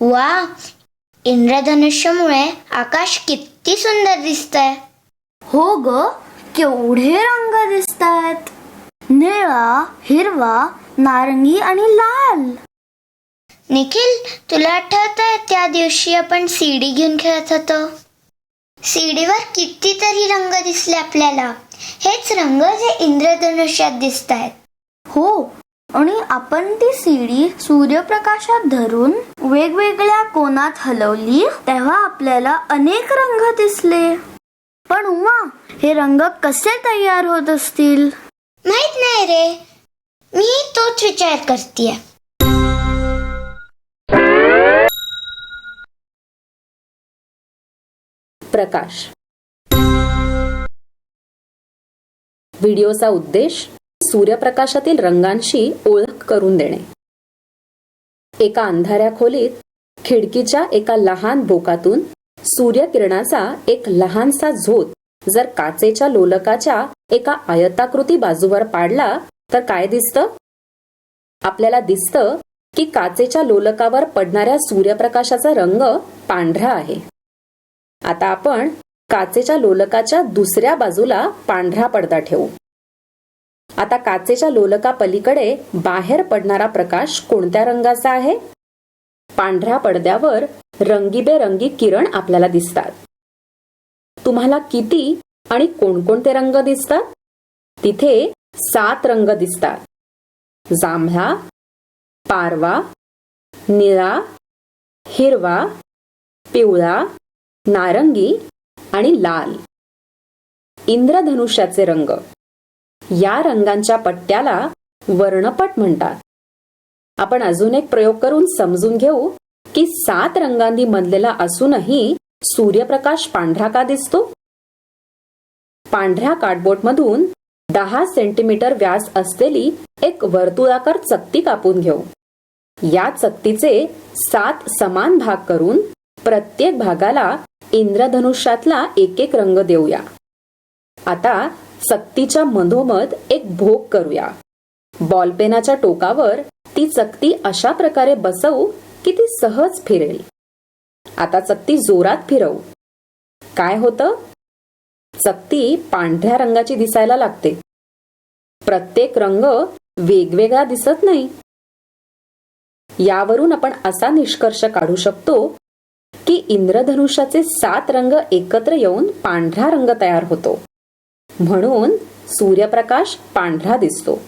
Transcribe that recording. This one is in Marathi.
वा इंद्रधनुष्यामुळे आकाश किती सुंदर दिसतंय. हो ग केवढे रंग दिसत आहेत निळा हिरवा नारंगी आणि लाल. निखिल तुला आठवतंय त्या दिवशी आपण सीडी घेऊन खेळत होतो? सीडीवर कितीतरी रंग दिसले आपल्याला. हेच रंग जे इंद्रधनुष्यात दिसत आहेत हो. आणि आपण ती सीडी सूर्यप्रकाशात धरून वेगवेगळ्या कोणात हलवली तेव्हा आपल्याला अनेक रंग दिसले. पण उमा हे रंग कसे तयार होत असतील? माहीत नाही रे. मी तोच विचार करतेय. प्रकाश. व्हिडिओचा उद्देश सूर्यप्रकाशातील रंगांशी ओळख करून देणे. एका अंधाऱ्या खोलीत खिडकीच्या एका लहान बोकातून सूर्यकिरणाचा एक लहानसा झोत जर काचेच्या लोलकाच्या एका आयताकृती बाजूवर पाडला तर काय दिसतं? आपल्याला दिसतं की काचेच्या लोलकावर पडणाऱ्या सूर्यप्रकाशाचा रंग पांढरा आहे. आता आपण काचेच्या लोलकाच्या दुसऱ्या बाजूला पांढरा पडदा ठेवू. आता काचेच्या लोलका पलीकडे बाहेर पडणारा प्रकाश कोणत्या रंगाचा आहे? पांढऱ्या पडद्यावर रंगीबेरंगी किरण आपल्याला दिसतात. तुम्हाला किती आणि कोणकोणते रंग दिसतात? तिथे सात रंग दिसतात. जांभळा पारवा निळा हिरवा पिवळा नारंगी आणि लाल. इंद्रधनुष्याचे रंग. या रंगांच्या पट्ट्याला वर्णपट म्हणतात. आपण अजून एक प्रयोग करून समजून घेऊ की सात रंगांनी बनलेला असूनही सूर्यप्रकाश पांढरा का दिसतो? पांढऱ्या कार्डबोर्डमधून दहा सेंटीमीटर व्यास असलेली एक वर्तुळाकार चकती कापून घेऊ. या चकतीचे सात समान भाग करून प्रत्येक भागाला इंद्रधनुष्यातला एक एक रंग देऊया. आता चकतीच्या मधोमध एक भोग करूया. बॉलपेनाच्या टोकावर ती चकती अशा प्रकारे बसवू की ती सहज फिरेल. आता चकती जोरात फिरवू. काय होतं? चकती पांढऱ्या रंगाची दिसायला लागते. प्रत्येक रंग वेगवेगळा दिसत नाही. यावरून आपण असा निष्कर्ष काढू शकतो की इंद्रधनुष्याचे सात रंग एकत्र येऊन पांढरा रंग तयार होतो. म्हणून सूर्यप्रकाश पांढरा दिसतो.